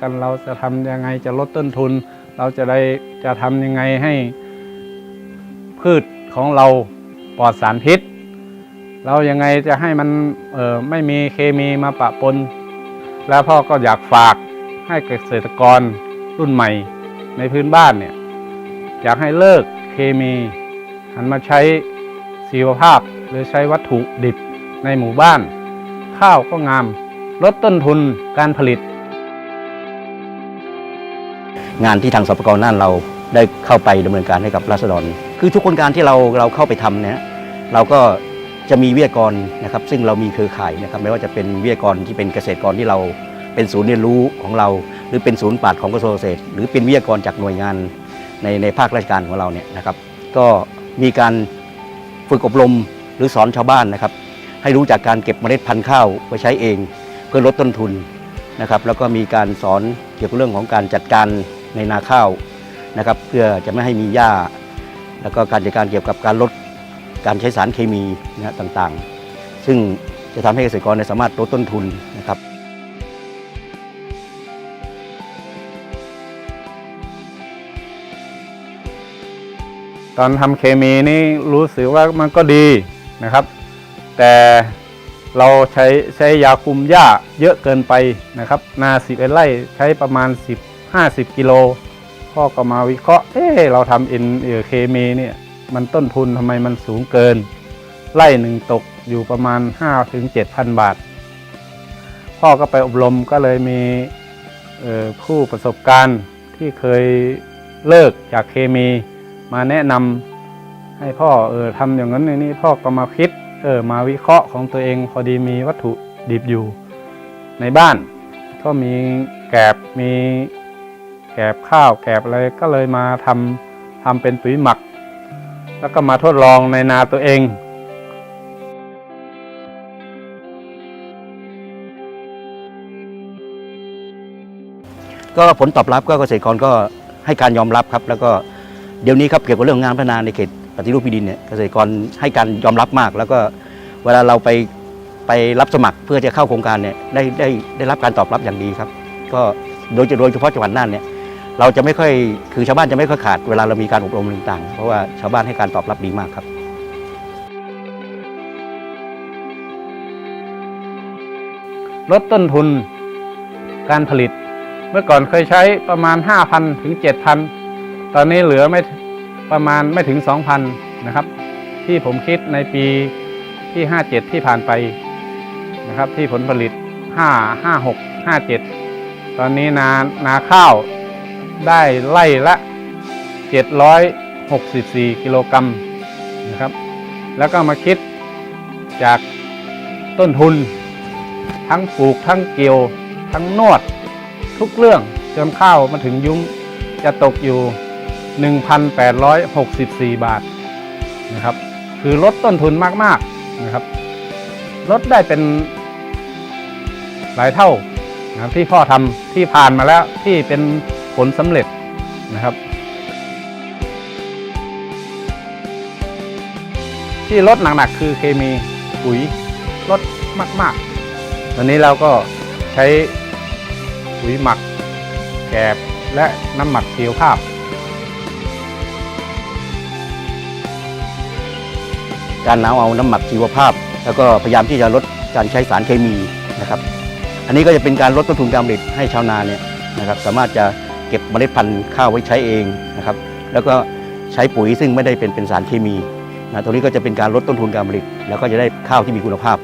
กันเราจะทำยังไงจะลดต้นทุน เราจะได้จะทำยังไงให้ พืชของเราปลอดสารพิษ เรายังไงจะให้มันเออไม่มีเคมีมาปะปน แล้วพ่อก็อยากฝากให้เกษตรกรรุ่นใหม่ในพื้นบ้านเนี่ยอยากให้เลิกเคมีหันมาใช้ชีวภาพหรือใช้วัตถุดิบในหมู่บ้าน ข้าวก็งาม ลดต้นทุนการผลิต งานที่ทางสปกรน่านเราได้เข้าไปดำเนินการให้กับราษฎร คือทุกโครงการที่เราเราเข้าไปทำเนี่ยเราก็จะมีวิทยากรนะครับ ซึ่งเรามีเครือข่ายนะครับไม่ว่าจะเป็นวิทยากรที่เป็นเกษตรกรที่เราเป็นศูนย์เรียนรู้ของเรา หรือเป็นศูนย์ปราชญ์ของกระทรวงเกษตร หรือเป็นวิทยากรจากหน่วยงานในในภาคราชการของเราเนี่ยนะครับ ก็มีการฝึกอบรมหรือสอนชาวบ้านนะครับ ให้รู้จากการเก็บเมล็ดพันธุ์ข้าวไว้ใช้เอง เพื่อลดต้นทุนนะครับ แล้วก็มีการสอนเกี่ยวกับเรื่องของการจัดการ ในนาข้าวนะครับ เพื่อจะไม่ให้มีหญ้า แล้วก็การจัดการเกี่ยวกับการลดการใช้สารเคมีนะต่างๆ ซึ่งจะทำให้เกษตรกรเนี่ยสามารถลดต้นทุนนะครับตอนทำเคมีนี่รู้สึกว่ามันก็ดีนะครับ แต่เราใช้ใช้ยาคุมหญ้าเยอะเกินไปนะครับ นาสิบไร่ใช้ประมาณ 10 50 กิโล พ่อก็มาวิเคราะห์เอ๊เราทำเอ็นเอเคมีเนี่ย มันต้นทุนทำไมมันสูงเกินไร่หนึ่งตกอยู่ประมาณ5-7ถึง 7,000 บาท พ่อก็ไปอบรมก็เลยมีเอ่อผู้ประสบการณ์ที่เคยเลิกจากเคมี มาแนะนำให้พ่อเออทำอย่างนั้นอย่างนี้พ่อก็มาคิดเออมาวิเคราะห์ของตัวเองพอดีมีวัตถุดิบอยู่ในบ้าน ก็มีแกบมี แกบข้าวแกบอะไรก็เลยมาทำทำเป็นปุ๋ยหมัก แล้วก็มาทดลองในนาตัวเองก็ผลตอบรับก็เกษตรกรก็ให้การยอมรับครับ แล้วก็เดี๋ยวนี้ครับเกี่ยวกับเรื่องงานพัฒนาในเขตปฏิรูปที่ดินเนี่ยเกษตรกรให้การยอมรับมาก แล้วก็เวลาเราไปไปรับสมัครเพื่อจะเข้าโครงการเนี่ยได้ได้ได้รับการตอบรับอย่างดีครับ ก็โดยโดยเฉพาะจังหวัดน่านเนี่ย เราจะไม่ค่อยคือชาวบ้านจะไม่ค่อยขาดเวลาเรามีการอบรมต่างๆ เพราะว่าชาวบ้านให้การตอบรับดีมากครับลดต้นทุนการผลิต เมื่อก่อนเคยใช้ประมาณ 5,000 ถึง 7,000 ตอนนี้เหลือไม่ประมาณไม่ถึง 2,000 นะครับ ที่ผมคิดในปีที่ 57 ที่ผ่านไปนะครับ ที่ผลผลิต 5 5 6 5 7 ตอนนี้นานาข้าว ได้ไล่ละ 764 กิโลกรัมนะครับ แล้วก็มาคิดจากต้นทุน ทั้งปลูกทั้งเกี่ยว ทั้งนวด ทุกเรื่องจนข้าวมาถึงยุ้งจะตกอยู่ 1,864 บาทนะครับ คือลดต้นทุนมากๆนะครับ ลดได้เป็นหลายเท่านะครับที่พ่อทำที่ผ่านมาแล้วที่เป็น ผลสำเร็จนะครับที่ลดหนักๆคือเคมีปุ๋ยลดมากๆ ตอนนี้เราก็ใช้ปุ๋ยหมักแกบและน้ำหมักชีวภาพ การน้ำเอาน้ำหมักชีวภาพ แล้วก็พยายามที่จะลดการใช้สารเคมีนะครับ อันนี้ก็จะเป็นการลดต้นทุนการผลิตให้ชาวนาเนี่ยนะครับสามารถจะ เก็บเมล็ดพันธุ์ข้าวไว้ใช้เองนะครับ แล้วก็ใช้ปุ๋ยซึ่งไม่ได้เป็นเป็นสารเคมีนะตรงนี้ก็จะเป็นการลดต้นทุนการผลิต แล้วก็จะได้ข้าวที่มีคุณภาพ